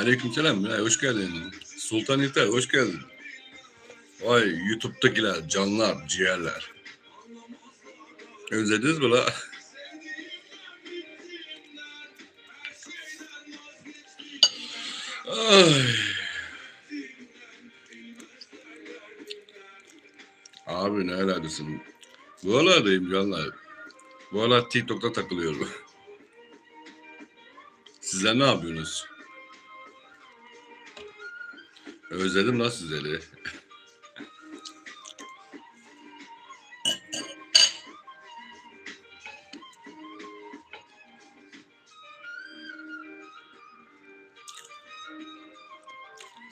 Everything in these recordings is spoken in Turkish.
Aleykümselam Miray hoş geldin. Sultan İlter hoş geldin. Vay YouTube'dakiler, canlar, ciğerler. Özlediniz mi la? Ay. Abi neredesin? Buralardayım canlar. Bu aralar TikTok'ta takılıyorum. Sizler ne yapıyorsunuz? Özledim lan sizleri.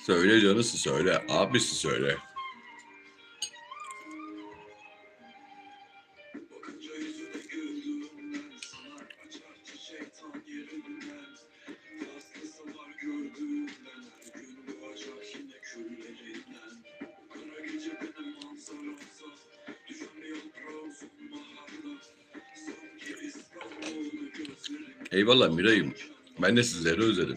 Söyle canısı söyle. Abisi söyle. Eyvallah Miray'ım. Ben de sizleri özledim.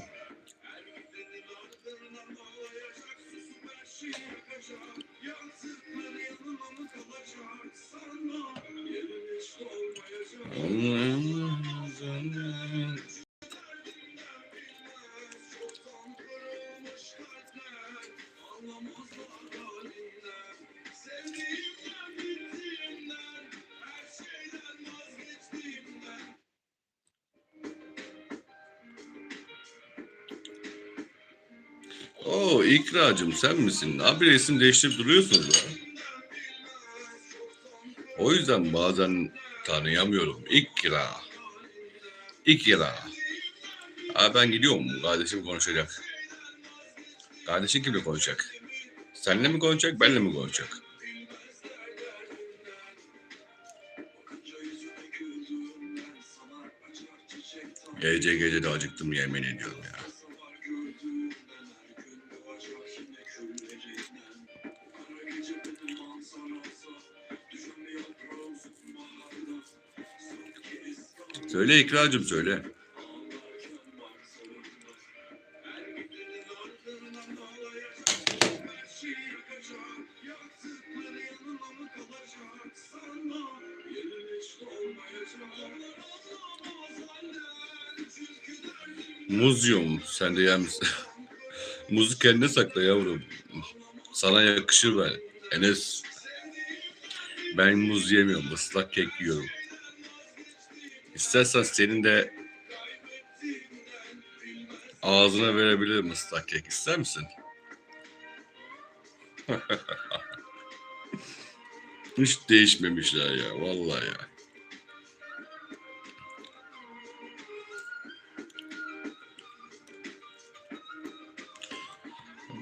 İkracım sen misin? Abi isim değiştirip duruyorsunuz ha. O yüzden bazen tanıyamıyorum. İkra. İkra. Abi ben gidiyorum. Kardeşim konuşacak. Kardeşin kimle konuşacak? Seninle mi konuşacak, benimle mi konuşacak? Gece gece de acıktım yemin ediyorum Söyle İkracım söyle. Muzyum sen de misin? Muzu kendine sakla yavrum. Sana yakışır ben. Enes. Ben muz yemiyorum. ıslak kek yiyorum. İstersen senin de ağzına verebilirim ıslak kek. İster misin? Hiç değişmemişler ya. Vallahi ya.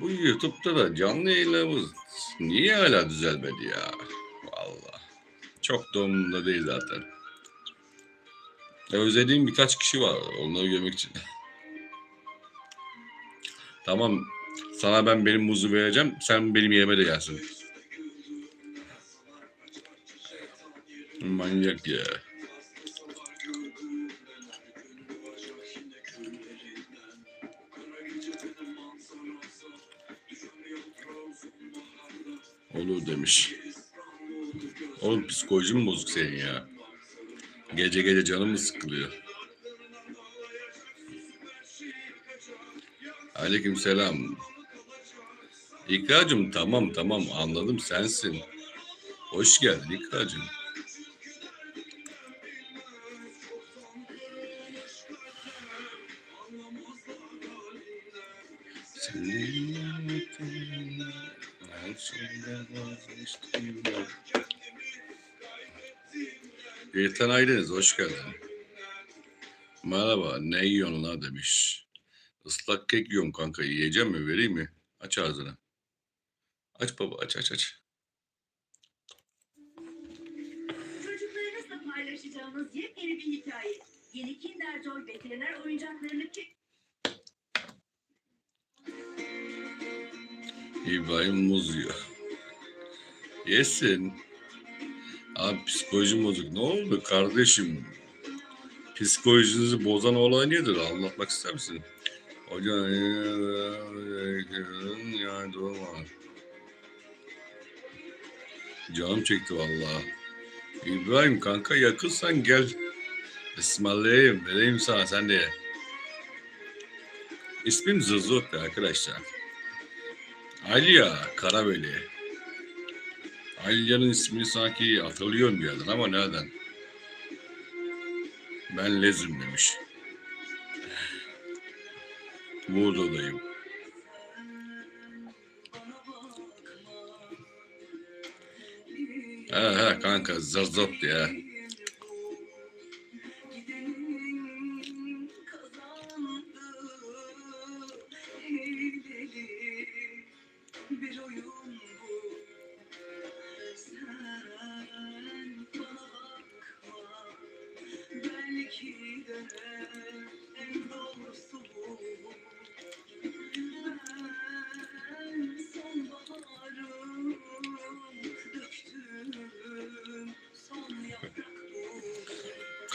Bu YouTube'da da canlı yayınlarımız niye hala düzelmedi ya? Vallahi. Çok da değil zaten. Ya özlediğim birkaç kişi var. Onları görmek için. tamam. Sana ben benim muzu vereceğim. Sen benim yerime de gelsin. Manyak ya. Olur demiş. Oğlum psikolojim bozuk senin ya? Gece gece canım mı sıkılıyor? Aleyküm selam. İkracım tamam tamam anladım sensin. Hoş geldin İkracım. Senin her şeyden vazgeçtim. Yeten Aydeniz hoş geldin. Merhaba ne yiyorsun la demiş. Islak kek yiyorum kanka yiyeceğim mi vereyim mi? Aç ağzını. Aç baba aç aç aç. Çocuklarınızla paylaşacağınız yepyeni bir hikaye. Yeni Kinder Joy veteriner oyuncaklarını ki... İbrahim muz yiyor. Yesin. Abi psikolojim bozuk. Ne oldu kardeşim? Psikolojinizi bozan olay nedir? Anlatmak ister misin? Hocam yani doğru Canım çekti vallahi. İbrahim kanka yakınsan gel. Ismarlayayım, vereyim sana sen de ye. İsmim Zızut arkadaşlar. Alya Karabeli. Alya'nın ismini sanki hatırlıyorum bir yerden ama nereden? Ben Lezim demiş. Buradayım. He he kanka zırzot ya.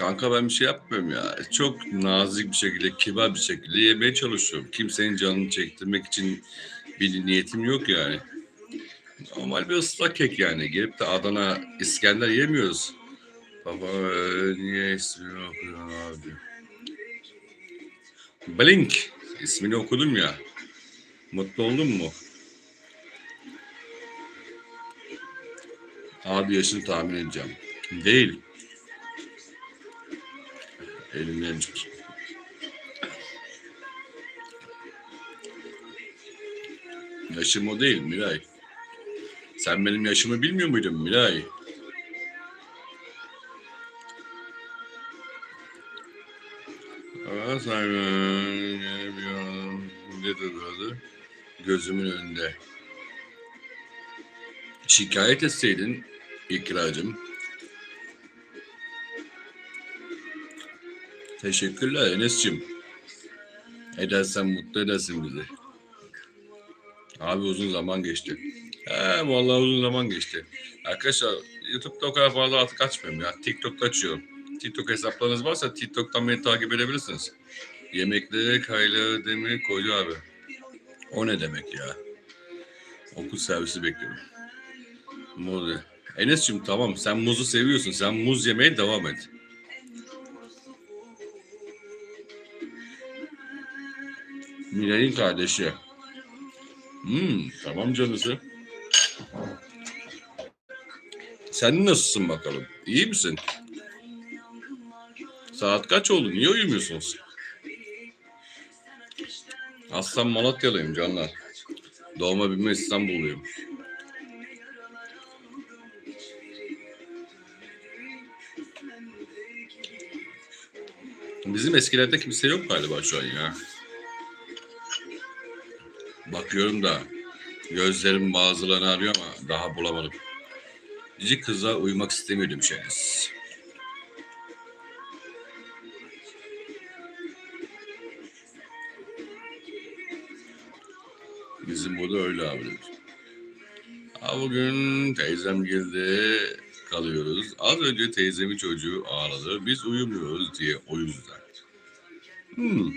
Kanka ben bir şey yapmıyorum ya. Çok nazik bir şekilde, kibar bir şekilde yemeye çalışıyorum. Kimsenin canını çektirmek için bir niyetim yok yani. Normal bir ıslak kek yani. Gelip de Adana İskender yemiyoruz. Baba e, niye ismini okuyorsun abi? Blink. ismini okudum ya. Mutlu oldun mu? Abi yaşını tahmin edeceğim. Değil. Tut. Yaşım o değil Miray. Sen benim yaşımı bilmiyor muydun Miray? Aa, sen an ne duruyordu? Gözümün önünde. Şikayet etseydin ikracım. Teşekkürler Enes'cim. Edersen mutlu edersin bizi. Abi uzun zaman geçti. He vallahi uzun zaman geçti. Arkadaşlar YouTube'da o kadar fazla artık açmıyorum ya. TikTok'ta açıyorum. TikTok hesaplarınız varsa TikTok'tan beni takip edebilirsiniz. Yemekleri Kayla Demir koydu abi. O ne demek ya? Okul servisi bekliyorum. Muz. Enes'cim tamam sen muzu seviyorsun. Sen muz yemeye devam et. Miray'ın kardeşi. Hmm, tamam canısı. Sen nasılsın bakalım? İyi misin? Saat kaç oldu? Niye uyumuyorsunuz? Aslan Malatyalıyım canlar. Doğma büyüme İstanbulluyum. Bizim eskilerde kimse yok galiba şu an ya. Bakıyorum da gözlerim bazılarını arıyor ama daha bulamadım. Cici kıza uyumak istemiyor demişsiniz. Bizim burada öyle abi. Ha bugün teyzem geldi kalıyoruz. Az önce teyzemin çocuğu ağladı. Biz uyumuyoruz diye o yüzden. Hmm.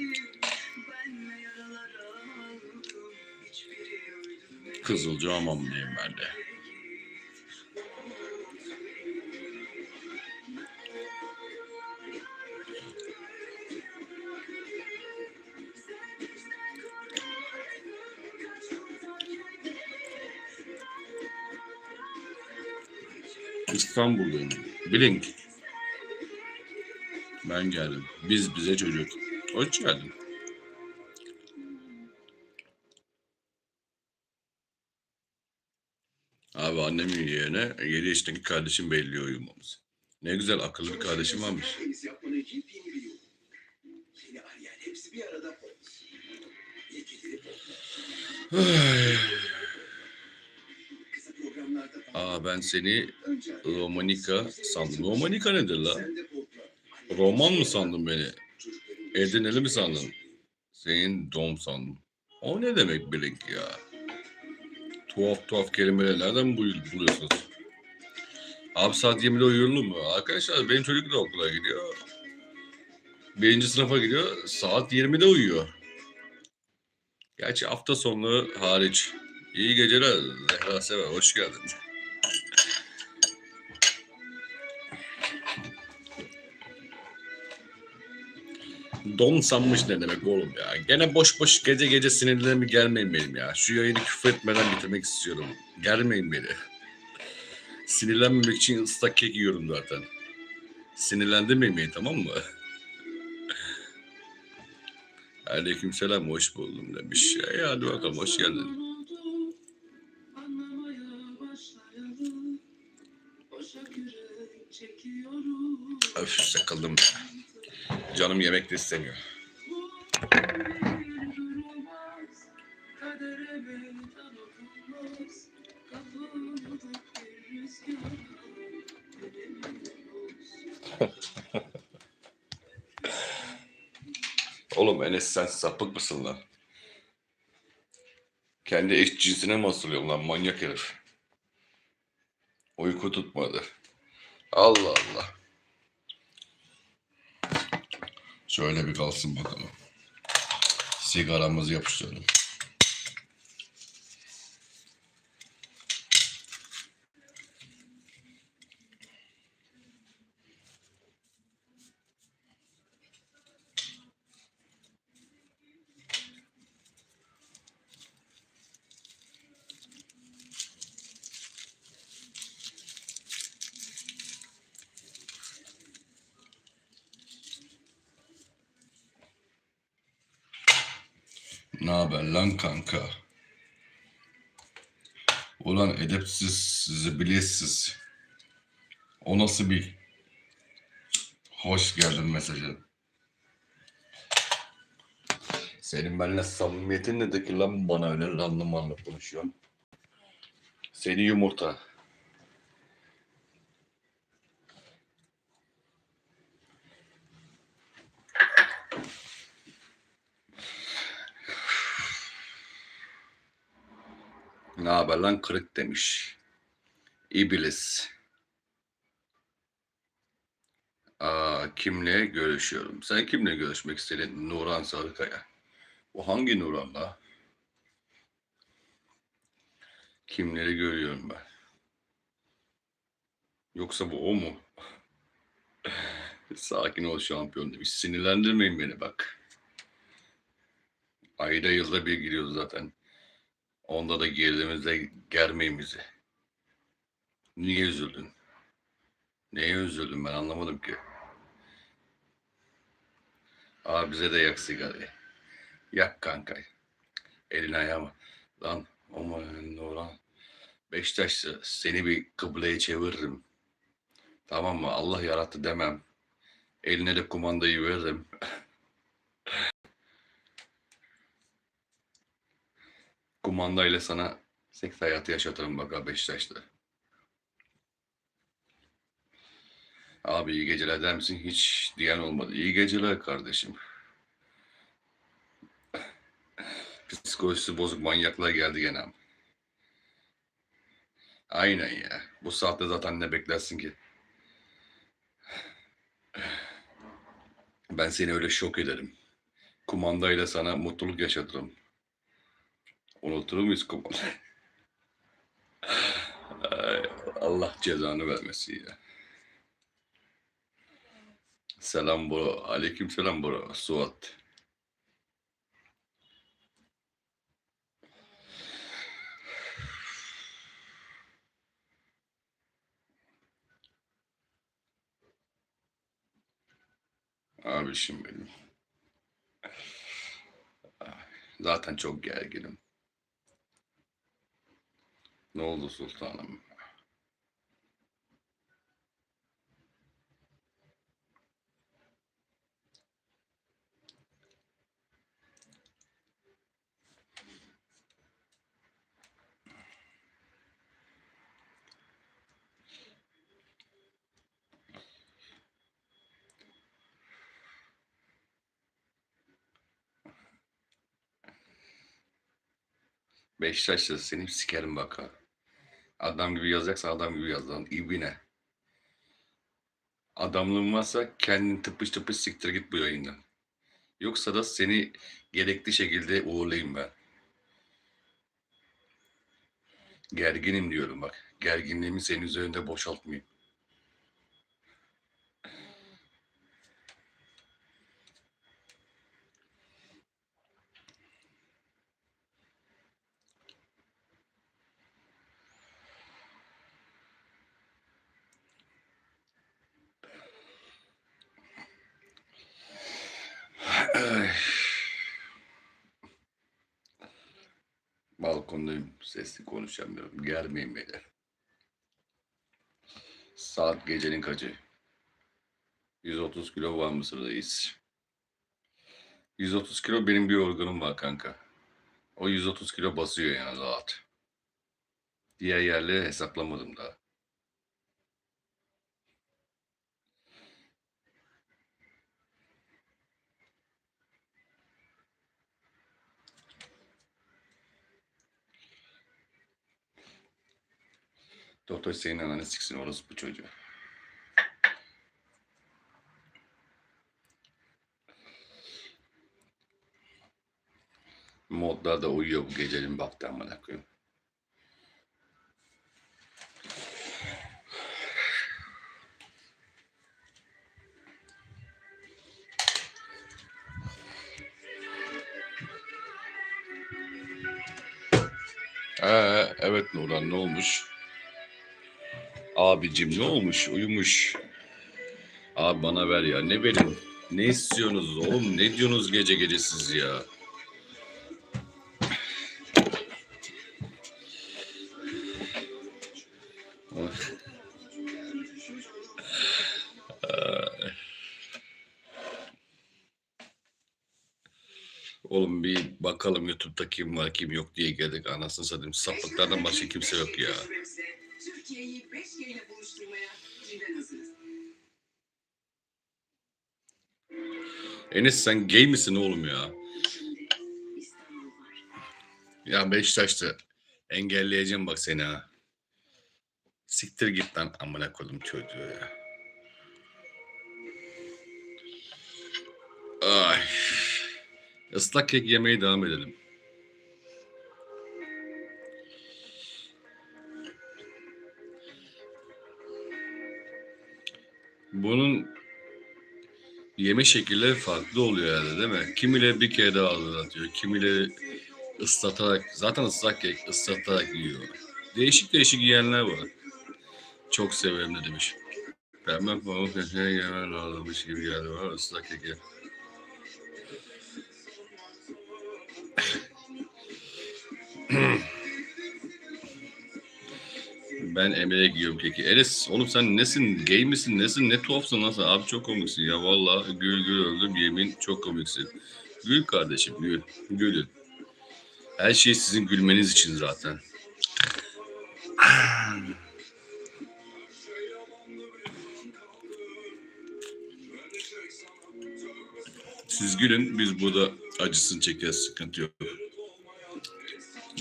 Kızılca hamamlıyım ben de. İstanbul'dayım. Blink. Ben geldim. Biz bize çocuk. Hoş geldin. Yeğene 7 yaşındaki kardeşim belli uyumamız. Ne güzel akıllı bir kardeşim varmış. Aa ben seni Romanika sandım. Romanika nedir la? Roman mı sandın beni? Edineli mi sandın? Senin dom sandım. O ne demek Blink ya? Tuhaf tuhaf kelimeler nereden bul- buluyorsunuz? Abi saat 20'de uyuyulur mu? Arkadaşlar benim çocuk da okula gidiyor. Birinci sınıfa gidiyor. Saat 20'de uyuyor. Gerçi hafta sonu hariç. İyi geceler Zehra Sever. Hoş geldin. Don sanmış ne demek oğlum ya. Gene boş boş gece gece sinirlerime gelmeyin benim ya. Şu yayını küfür etmeden bitirmek istiyorum. Gelmeyin beni. Sinirlenmemek için ıslak kek yiyorum zaten. Sinirlendirmeyin beni tamam mı? Aleykümselam hoş buldum demiş. E, hadi bakalım hoş geldin. Öf sıkıldım. Canım yemek de istemiyor. Oğlum Enes sen sapık mısın lan? Kendi eş cinsine mi asılıyorsun lan manyak herif? Uyku tutmadı. Allah Allah. Şöyle bir kalsın bakalım. Sigaramızı yapıştıralım. Ne haber lan kanka? Ulan edepsiz, zibiliyetsiz. O nasıl bir hoş geldin mesajı. Senin benimle samimiyetin nedir ki lan bana öyle lanlı manlı konuşuyorsun? Seni yumurta. Ne haber lan kırık demiş. İblis. Aa, kimle görüşüyorum? Sen kimle görüşmek istedin? Nuran Sarıkaya. Bu hangi Nuran la? Kimleri görüyorum ben? Yoksa bu o mu? Sakin ol şampiyon demiş. Sinirlendirmeyin beni bak. Ayda yılda bir giriyoruz zaten. Onda da girdiğimizde germeyin bizi. Niye üzüldün? Neye üzüldün ben anlamadım ki. Aa bize de yak sigarayı. Yak kanka. Elin ayağıma. Lan aman Nurhan. Beşiktaşlı seni bir kıbleye çeviririm. Tamam mı? Allah yarattı demem. Eline de kumandayı veririm. Kumandayla sana seks hayatı yaşatırım bak ha Beşiktaş'ta. Abi iyi geceler der misin? Hiç diyen olmadı. İyi geceler kardeşim. Psikolojisi bozuk manyaklar geldi gene. Aynen ya. Bu saatte zaten ne beklersin ki? Ben seni öyle şok ederim. Kumandayla sana mutluluk yaşatırım. Unutur muyuz kumandayı? Ay, Allah cezanı vermesin ya. Selam bro. Aleyküm selam bro. Suat. Abişim benim. Zaten çok gerginim. Ne oldu sultanım? Beşiktaş'ta seni sikerim bak. Adam gibi yazacaksa adam gibi yaz lan. İbine. Adamlığın varsa kendini tıpış tıpış siktir git bu yayından. Yoksa da seni gerekli şekilde uğurlayayım ben. Gerginim diyorum bak. Gerginliğimi senin üzerinde boşaltmayayım. Sesli konuşamıyorum. Germeyin beni. Saat gecenin kaçı? 130 kilo var Mısır'dayız. 130 kilo benim bir organım var kanka. O 130 kilo basıyor yani rahat. Diğer yerleri hesaplamadım daha. Doktor senin ananı siksin orası bu çocuğu. Modlar da uyuyor bu gecenin baktı amına koyayım. Abicim ne olmuş? Uyumuş. Abi bana ver ya. Ne verin? Ne istiyorsunuz oğlum? Ne diyorsunuz gece gece siz ya? Oğlum bir bakalım YouTube'da kim var kim yok diye geldik anasını satayım. Sapıklardan başka kimse yok ya. Türkiye'yi 5G ile buluşturmaya şimdiden hazırız. Enes sen gay misin oğlum ya? Ya Beşiktaş'ta engelleyeceğim bak seni ha. Siktir git lan amına koydum çocuğu ya. Ay. Islak kek yemeye devam edelim. Bunun yeme şekilleri farklı oluyor herhalde değil mi? Kimileri bir kere daha hazırlatıyor, kimileri ıslatarak, zaten ıslak kek ıslatarak yiyor. Değişik değişik yiyenler var. Çok severim de demiş. Pembe pamuk keke yemen lazımmış gibi geldi var ıslak keke. Ben Emre'ye giyiyorum keki. Enes oğlum sen nesin? Gay misin? Nesin? Ne tuhafsın nasıl? Abi çok komiksin ya. Vallahi gül gül öldüm yemin çok komiksin. Gül kardeşim gül. Gülün. Her şey sizin gülmeniz için zaten. Siz gülün biz burada acısını çekeriz sıkıntı yok.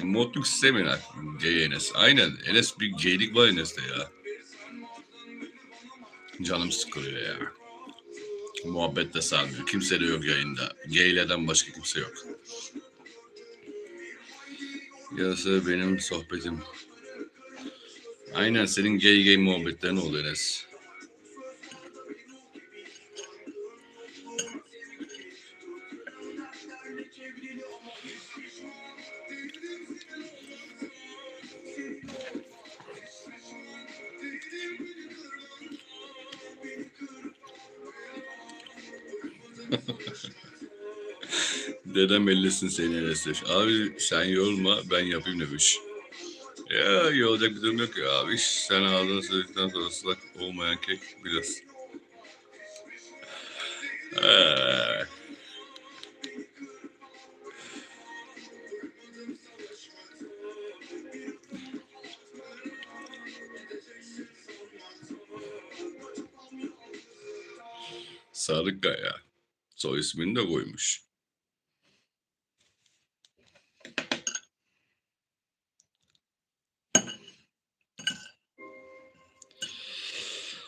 Modluk istemiyorlar. Gay Enes. Aynen. Enes bir gaylik var Enes'te ya. Canım sıkılıyor ya. Muhabbet de sarmıyor. Kimse de yok yayında. Gaylerden başka kimse yok. Yarısı benim sohbetim. Aynen senin gay gay muhabbetlerin oldu Enes. Dedem ellesin seni Enes'leş. Abi sen yorulma ben yapayım demiş. Ya yorulacak bir durum yok ya abi. Sen ağzını sığdıktan sonra ıslak olmayan kek biraz. Ee, Sarıkaya. Soy ismini de koymuş.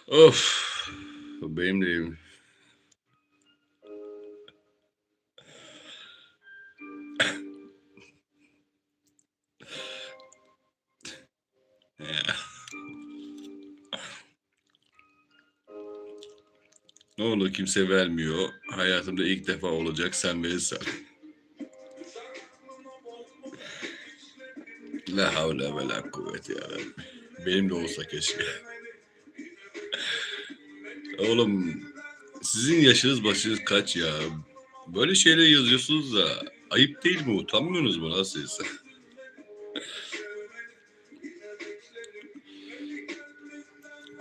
Of. Benim de evim. Ne olur kimse vermiyor. Hayatımda ilk defa olacak sen verirsen. La havle ve la kuvvete ya Rabbi. Benim de olsa keşke. Oğlum sizin yaşınız başınız kaç ya? Böyle şeyler yazıyorsunuz da ayıp değil mi? Utanmıyorsunuz mu lan siz?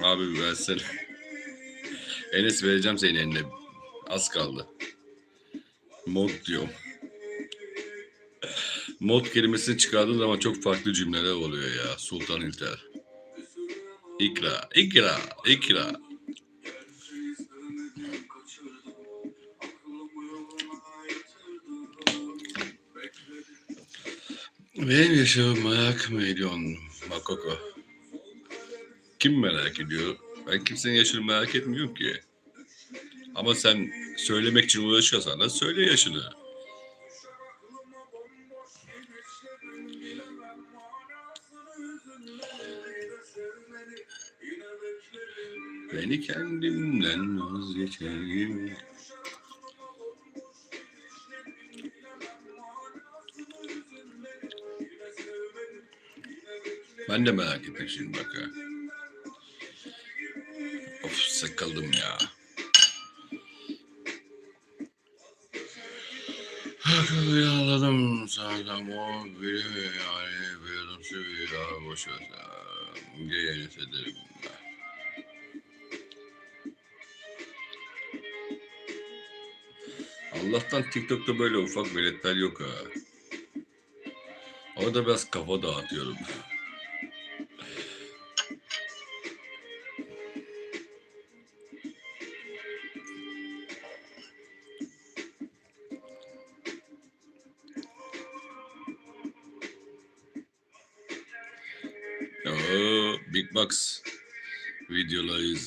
Abi versene. Enes vereceğim senin eline. Az kaldı. Mod diyorum. Mod kelimesini çıkardığın zaman çok farklı cümleler oluyor ya. Sultan İlter. İkra, ikra, ikra. Benim yaşamı merak mı ediyorsun Makoko? Kim merak ediyor? Ben kimsenin yaşını merak etmiyorum ki. Ama sen söylemek için uğraşıyorsan da söyle yaşını. Beni kendimden vazgeçeyim. Ben de merak ettim şimdi bak ha. Of sıkıldım ya. Yağladım sağdan o biri yani bir yudumsu bir daha boş ver. Geyeni ederim. Allah'tan TikTok'ta böyle ufak veletler yok ha. Orada biraz kafa dağıtıyorum.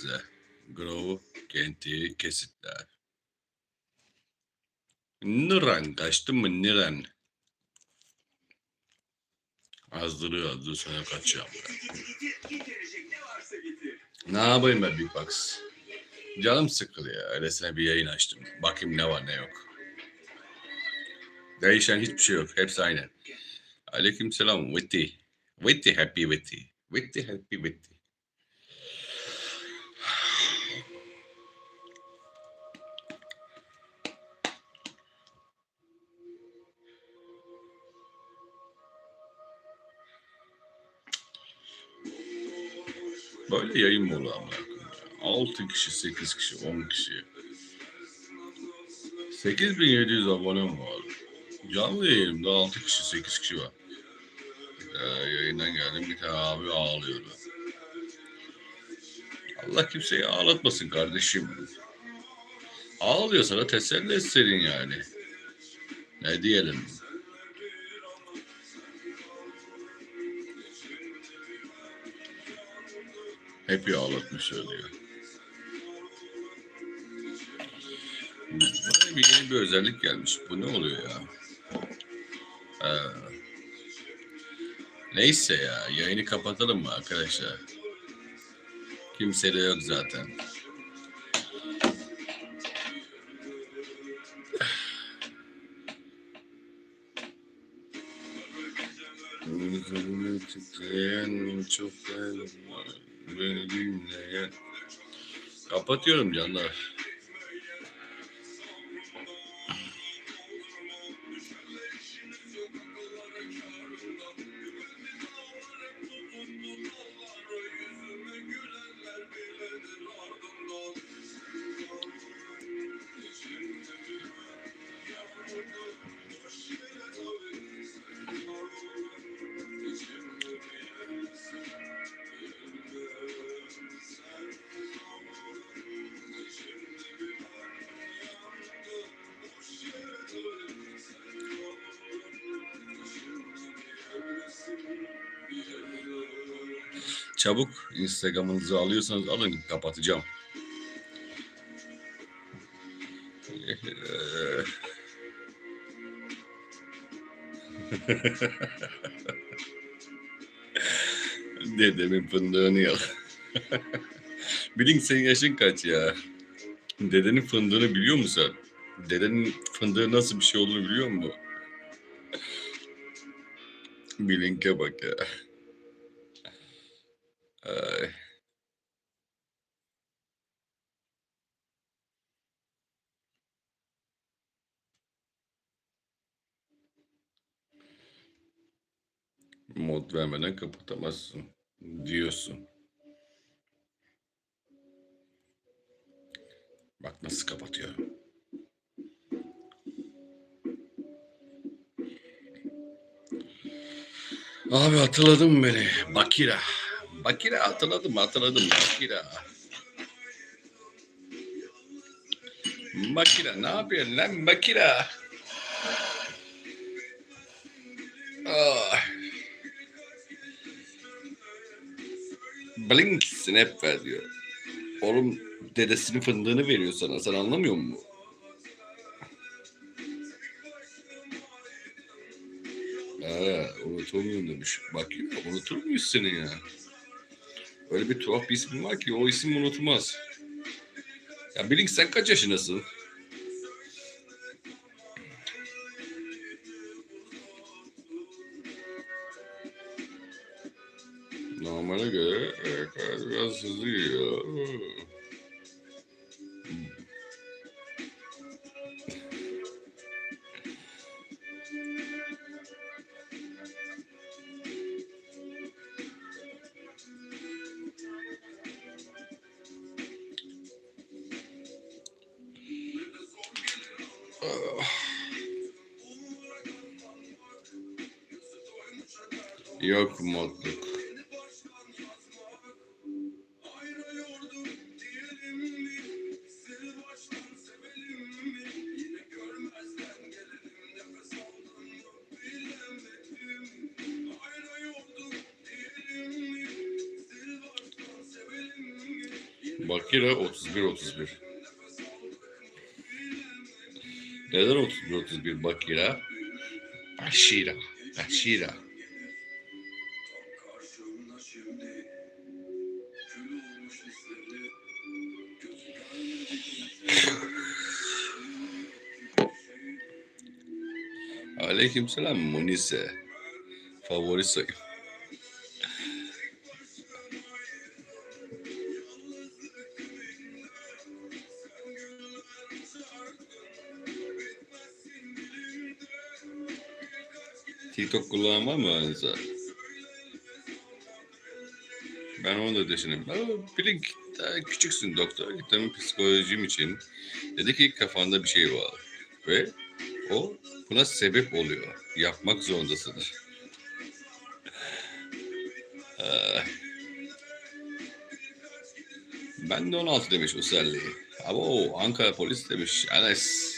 İzle. Grow, Kenti, kesitler. Niran kaçtı mı Niran? Azdırıyor azdır sonra. Getirecek ne yapayım ben Big Box? Canım sıkılıyor. Öylesine bir yayın açtım. Bakayım ne var ne yok. Değişen hiçbir şey yok. Hepsi aynı. Aleyküm selam. Witty. Witty happy witty. Witty happy witty. Böyle yayın mı olur ya? 6 kişi, 8 kişi, 10 kişi. 8700 abonem var. Canlı yayınımda 6 kişi, 8 kişi var. Ee, yayından geldim bir tane abi ağlıyordu. Allah kimseyi ağlatmasın kardeşim. Ağlıyorsa da teselli etseydin yani. Ne diyelim? Hep ağlatmış oluyor. Bana bir yeni bir özellik gelmiş. Bu ne oluyor ya? Ee, neyse ya. Yayını kapatalım mı arkadaşlar? Kimse de yok zaten. Çok beni dinleyen. Kapatıyorum canlar. Çabuk Instagram'ınızı alıyorsanız alın kapatacağım. Dedemin fındığını yok. Bilin senin yaşın kaç ya? Dedenin fındığını biliyor musun sen? Dedenin fındığı nasıl bir şey olduğunu biliyor musun? Bilink'e bak ya. Mod vermeden kapatamazsın diyorsun. Bak nasıl kapatıyor. Abi hatırladın beni. Bakira. Bakira hatırladım hatırladım. Bakira. Bakira ne yapıyorsun lan Bakira? Ah. Blink snap ver diyor. Oğlum dedesinin fındığını veriyor sana. Sen anlamıyor musun? Ha, unutamıyorum demiş. Bak ya, unutur muyuz seni ya? Öyle bir tuhaf bir ismin var ki o isim unutmaz. Ya Blink sen kaç yaşındasın? Bakira 31 31. Neden 31 31 Bakira? Aşira. Aşira. Aleykümselam Munise. Favori sayım. TikTok kullanan var mı aranızda? Ben onu da düşünüyorum. Ben Blink daha küçüksün doktor. Gittim psikolojim için. Dedi ki kafanda bir şey var. Ve o buna sebep oluyor. Yapmak zorundasınız. Ah. Ben de 16 demiş Uselli. Ama o Ankara polis demiş. Enes.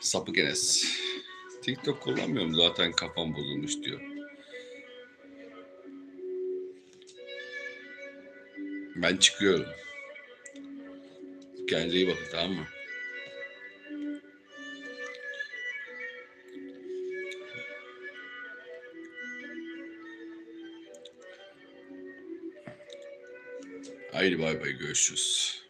Sapık Enes. TikTok kullanmıyorum zaten kafam bozulmuş diyor. Ben çıkıyorum. Kendinize iyi bakın tamam mı? Haydi bay bay görüşürüz.